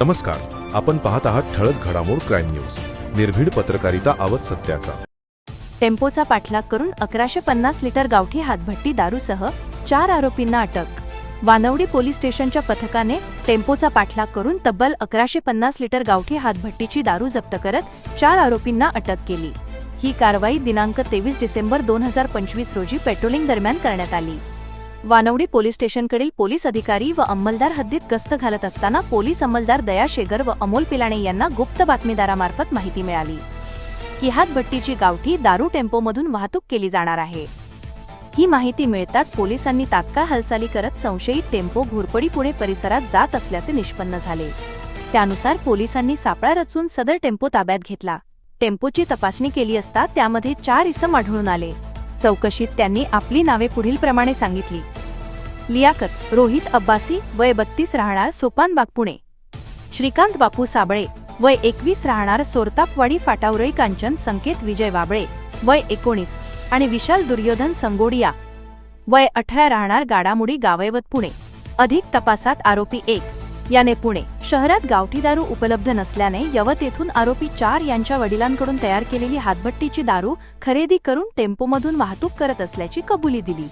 नमस्कार आपण पाहत आहात ठळक घडामोड क्राईम न्यूज. निर्भीड पत्रकारिता आवत सत्याचा. टेम्पोचा पाठलाग करून अकराशे पन्नास लिटर गावठी हातभट्टी दारूसह चार आरोपींना अटक. वानवडी पोलीस स्टेशनच्या पथकाने टेम्पोचा पाठलाग करून तब्बल अकराशे पन्नास लिटर गावठी हातभट्टीची दारू जप्त करत चार आरोपींना अटक केली. ही कारवाई दिनांक तेवीस डिसेंबर दोन हजार पंचवीस रोजी पेट्रोलिंग दरम्यान करण्यात आली. वानवडी पोलीस स्टेशनकडील पोलीस अधिकारी व अंमलदार हद्दीत गस्त घालत असताना पोलीस अंमलदार दया शेगर व अमोल पिलाणे यांना गुप्त बातमीदारामार्फत माहिती मिळाली. की हातभट्टीची गावठी दारू टेम्पोमधून वाहतूक केली जाणार आहे. ही माहिती मिळताच पोलिसांनी तात्काळ हालचाली करत संशयित टेम्पो घोरपडी पुणे परिसरात जात असल्याचे निष्पन्न झाले. त्यानुसार पोलिसांनी सापळा रचून सदर टेम्पो ताब्यात घेतला. टेम्पोची तपासणी केली असता त्यामध्ये चार इसम आढळून आले. चौकशीत त्यांनी आपली नावे पुढीलप्रमाणे सांगितली. लियाकत रोहित अब्बासी वय बत्तीस राहणार सोपानबाग पुणे श्रीकांत बापू साबळे वय एकवीस राहणार सोरतापवाडी फाटावरळी कांचन संकेत विजय वाबळे वय एकोणीस आणि विशाल दुर्योधन संगोडिया वय अठरा राहणार गाडामुडी गावैवत पुणे. अधिक तपासात आरोपी एक याने पुणे शहरात गावठी दारू उपलब्ध नसल्याने यवत येथून आरोपी चार यांच्या वडिलांकडून तयार केलेली हातभट्टीची दारू खरेदी करून टेम्पोमधून वाहतूक करत असल्याची कबुली दिली.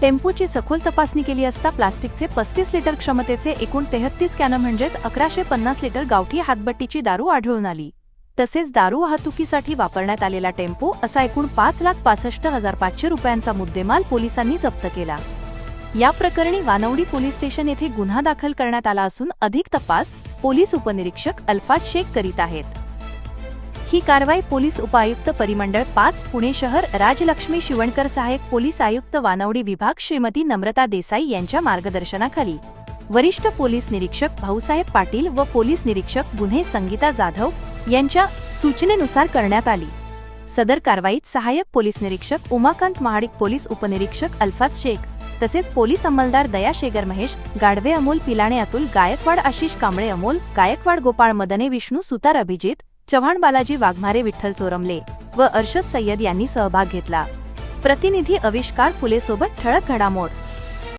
टेम्पोची सखोल तपासणी केली असता प्लास्टिकचे पस्तीस लिटर क्षमतेचे एकूण तेहतीस कॅन म्हणजेच अकराशे पन्नास लिटर गावठी हातभट्टीची दारू आढळून आली. तसेच दारू वाहतुकीसाठी वापरण्यात आलेला टेम्पो असा एकूण पाच लाख पासष्ट हजार पाचशे रुपयांचा मुद्देमाल पोलिसांनी जप्त केला. या प्रकरणी वानवडी पोलीस स्टेशन येथे गुन्हा दाखल करण्यात आला असून अधिक तपास पोलीस उपनिरीक्षक अल्फाज शेख करीत आहेत. ही कारवाई पोलीस उपायुक्त परिमंडळ पाच पुणे शहर राजलक्ष्मी शिवणकर सहाय्यक पोलीस आयुक्त वानवडी विभाग श्रीमती नम्रता देसाई यांच्या मार्गदर्शनाखाली. वरिष्ठ पोलीस निरीक्षक भाऊसाहेब पाटील व पोलीस निरीक्षक गुन्हे संगीता जाधव यांच्या सूचनेनुसार करण्यात आली. सदर कारवाईत सहाय्यक पोलीस निरीक्षक उमाकांत महाडिक पोलीस उपनिरीक्षक अल्फाज शेख तसेच पोलीस अंमलदार दया शेगर महेश गाढवे अमोल पिलाणे अतुल गायकवाड आशिष कांबळे अमोल गायकवाड गोपाळ मदने विष्णू सुतार अभिजित चव्हाण बालाजी वाघमारे विठ्ठल चोरमले व अर्शद सय्यद यांनी सहभाग घेतला. प्रतिनिधी अविष्कार फुलेसोबत ठळक घडामोड.